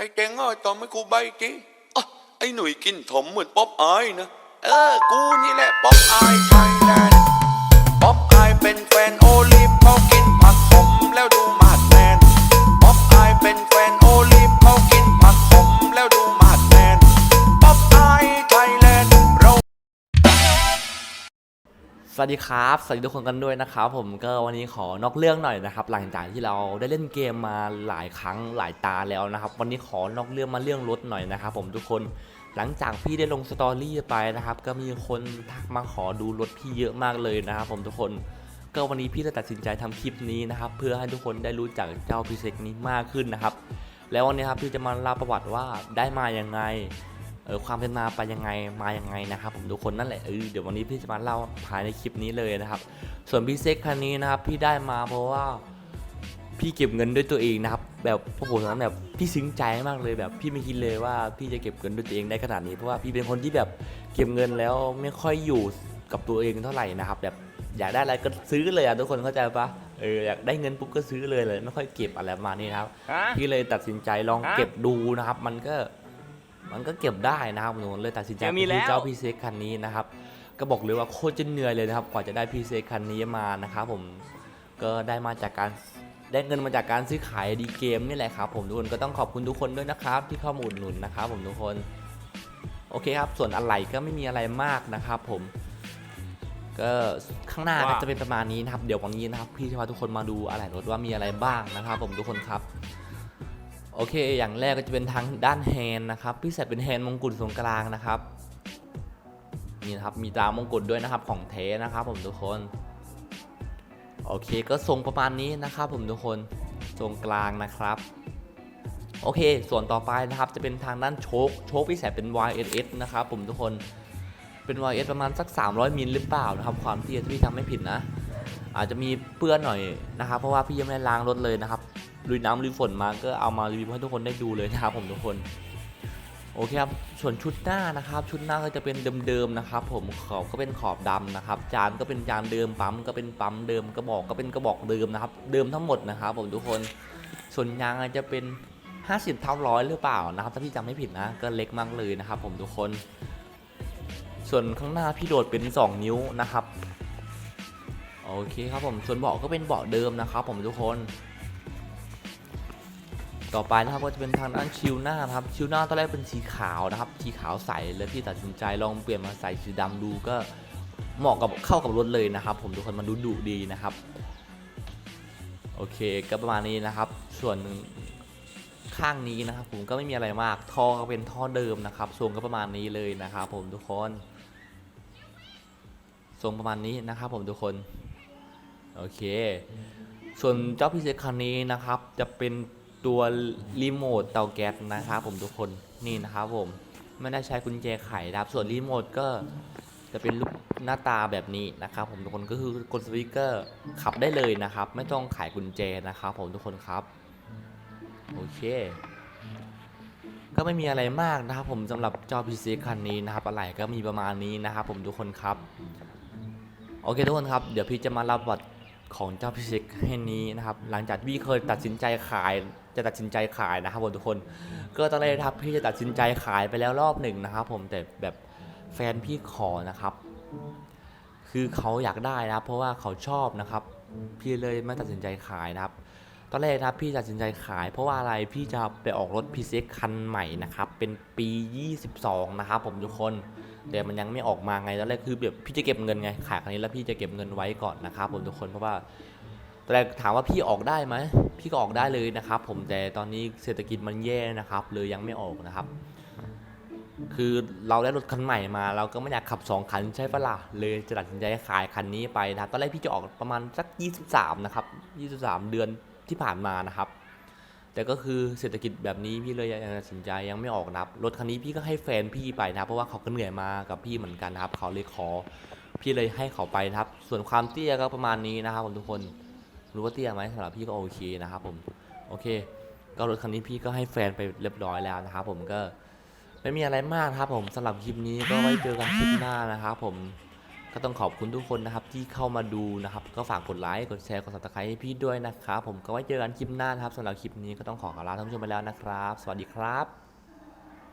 ไอ้เจงเอ้ยตอมให้กูใบจีอะไอ้หนุ่ยกินถมเหมือนป๊อปอายนะ เออ กูนี่แหละป๊อปอายไทยแลนด์ป๊อปอายเป็นแฟน สวัสดีครับ สวัสดีทุกคนกันด้วยนะครับผมก็วันนี้ขอนอกเรื่องหน่อยนะครับ หลังจากที่เราได้เล่นเกมมาหลายครั้งหลายตาแล้วนะครับ วันนี้ขอนอกเรื่องมาเรื่องรถหน่อยนะครับ ผมทุกคนหลังจากพี่ได้ลงสตอรี่ไปนะครับ ก็มีคนทักมาขอดูรถพี่เยอะมากเลยนะครับ ผมทุกคนก็วันนี้พี่จะตัดสินใจทำคลิปนี้นะครับ เพื่อให้ทุกคนได้รู้จักเจ้าพีเซ็กนี้มากขึ้นนะครับ แล้ววันนี้ครับพี่จะมาเล่าประวัติว่าได้มาอยังไง เออความเป็นมาไปยังไงมายังไงนะครับผมทุกคนนั่นแหละเออเดี๋ยววันนี้พี่จะมาเล่าภายในคลิปนี้เลยนะครับ ส่วนพี่เซ็กคันนี้นะครับพี่ได้มาเพราะว่าพี่เก็บเงินด้วยตัวเองนะครับแบบโอ้โหตอนนั้นแบบพี่ซึ้งใจมากเลยแบบ พี่ไม่คิดเลยว่าพี่จะเก็บเงินด้วยตัวเองได้ขนาดนี้เพราะว่าพี่เป็นคนที่แบบเก็บเงินแล้วไม่ค่อยอยู่กับตัวเองเท่าไหร่นะครับแบบอยากได้อะไรก็ซื้อเลยอะทุกคนเข้าใจปะเอออยากได้เงินปุ๊บก็ซื้อเลยเลย ไม่ค่อยเก็บอะไรประมาณนี้นะครับ พี่เลยตัดสินใจลองฮะเก็บดูนะครับ มันก็ มันก็เก็บได้นะครับหนูเลยตัดสินใจยังมีไปซื้อแล้วเจ้าพีเซคันนี้นะครับ ก็บอกเลยว่าโคตรจะเหนื่อยเลยนะครับ กว่าจะได้พีเซคันนี้มานะครับผมก็ได้มาจากการได้เงินมาจากการซื้อขายดีเกมนี่แหละครับผมทุกคนก็ต้องขอบคุณทุกคนด้วยนะครับ ที่เข้ามาอุดหนุนนะครับ ผมทุกคนโอเคครับ ส่วนอะไรก็ไม่มีอะไรมากนะครับผมก็ข้างหน้าก็ว่าจะเป็นประมาณนี้นะครับ เดี๋ยววันนี้นะครับพี่จะพาทุกคนมาดูอะไรรถว่ามีอะไรบ้างนะครับ ผมทุกคนครับ โอเค อย่างแรกก็จะเป็นทางด้านแฮน์นะครับ พี่ใส่เป็นแฮน์มงกุฎทรงกลางนะครับ นี่นะครับ มีตามงกุฎด้วยนะครับของเทนะครับ ผมทุกคน โอเค ก็ทรงประมาณนี้นะครับ ผมทุกคนทรงกลางนะครับ โอเค ส่วนต่อไปนะครับจะเป็นทางด้านโชคโชคพี่ใส่เป็น YSS นะครับ ผมทุกคน เป็น YS ประมาณสัก 300มิลหรือเปล่านะครับ ความที่ที่พี่ทำไม่ผิดนะ อาจจะมีเปื้อนหน่อยนะครับ เพราะว่าพี่ยังไม่ได้ล้างรถเลยนะครับลุยน้ำลุยฝนมาก็เอามารีวิวให้ทุกคนได้ดูเลยนะครับผมทุกคนโอเคครับส่วนชุดหน้านะครับ ชุดหน้าก็จะเป็นเดิมๆนะครับ ผมขอบก็เป็นขอบดำนะครับ จานก็เป็นจานเดิมปั๊มก็เป็นปั๊มเดิมกระบอกก็เป็นกระบอกเดิมนะครับ เดิมทั้งหมดนะครับ ผมทุกคนส่วนยางจจะเป็น 50เท่าร้อยหรือเปล่านะครับ ถ้าพี่จำไม่ผิดนะก็เล็กมากเลยนะครับ ผมทุกคน ส่วนข้างหน้าพี่โดดเป็น 2 นิ้วนะครับ โอเคครับผมส่วนเบาะก็เป็นเบาะเดิมนะครับ ผมทุกคน ต่อไปนะครับก็จะเป็นทางด้านชิวหน้าครับชิวหน้าตอนแรกเป็นสีขาวนะครับสีขาวใสแล้วพี่ตัดสินใจลองเปลี่ยนมาใส่สีดำดูก็เหมาะกับเข้ากับรถเลยนะครับ ผมทุกคนมันดูดุดีนะครับโอเคก็ประมาณนี้นะครับ ส่วนข้างนี้นะครับ ผมก็ไม่มีอะไรมากท่อก็เป็นท่อเดิมนะครับทรงก็ประมาณนี้เลยนะครับ ผมทุกคนทรงประมาณนี้นะครับผมทุกคน โอเค ส่วนเจ้าพิเศษคันนี้นะครับ จะเป็นตัวรีโมทเตาแก๊สนะครับผมทุกคนนี่นะครับผมไม่ได้ใช้กุญแจไขนะครับ ส่วนรีโมทก็จะเป็นรูปหน้าตาแบบนี้นะครับ ผมทุกคนก็คือกดสวิตช์เกอร์ขับได้เลยนะครับ ไม่ต้องไขกุญแจนะครับ ผมทุกคนครับโอเค ก็ไม่มีอะไรมากนะครับ ผมสำหรับจ้าพีซีคันนี้นะครับอะไรก็มีประมาณนี้นะครับ ผมทุกคนครับ โอเคทุกคนครับ เดี๋ยวพี่จะมาเล่าประวัติ ของเจ้าพิเศษให้นี้นะครับ หลังจากพี่เคยตัดสินใจขายจะตัดสินใจขายนะครับผมทุกคน ก็ตอนแรกครับพี่จะตัดสินใจขายไปแล้วรอบหนึ่งนะครับ ผมแต่แบบแฟนพี่ขอนะครับ คือเขาอยากได้นะครับ เพราะว่าเขาชอบนะครับ พี่เลยไม่ตัดสินใจขายนะครับ ตอนแรกนะครับพี่ตัดสินใจขาย เพราะว่าอะไรพี่จะไปออกรถพีเซ็กคันใหม่นะครับ เป็นปี 22 นะครับผมทุกคน แต่มันยังไม่ออกมาไงตอนแรกคือแบบพี่จะเก็บเงินไงขายคันนี้แล้วพี่จะเก็บเงินไว้ก่อนนะครับผมทุกคนเพราะว่าตอนแรกถามว่าพี่ออกได้ไหมพี่ก็ออกได้เลยนะครับผมแต่ตอนนี้เศรษฐกิจมันแย่นะครับเลยยังไม่ออกนะครับ คือเราได้รถคันใหม่มา เราก็ไม่อยากขับ 2 คันใช่ปะล่ะเลยจะตัดสินใจขายคันนี้ไปนะครับตอนแรกพี่จะออกประมาณสัก 23 นะครับ 23 เดือนที่ผ่านมานะครับ แต่ก็คือเศรษฐกิจแบบนี้พี่เลยยังตัดสินใจยังไม่ออกนับรถคันนี้พี่ก็ให้แฟนพี่ไปนะเพราะว่าเขาก็เหนื่อยมากับพี่เหมือนกันนะครับ เขาเลยขอ พี่เลยให้เขาไปนะครับ ส่วนความเตี้ยก็ประมาณนี้นะครับผมทุกคนรู้ว่าเตี้ยไหมสำหรับพี่ก็โอเคนะครับผมโอเค ก็รถคันนี้พี่ก็ให้แฟนไปเรียบร้อยแล้วนะครับผมก็ไม่มีอะไรมากครับผมสำหรับคลิปนี้ก็ไว้เจอกันคลิปหน้านะครับผม ก็ต้องขอบคุณทุกคนนะครับที่เข้ามาดูนะครับ ก็ฝากกดไลค์กดแชร์กดซับสไครต์ให้พี่ด้วยนะครับผมก็ไว้เจอกันคลิปหน้านะครับสำหรับคลิปนี้ก็ต้องขอลาท่านผู้ชมไปแล้วนะครับ สวัสดีครับ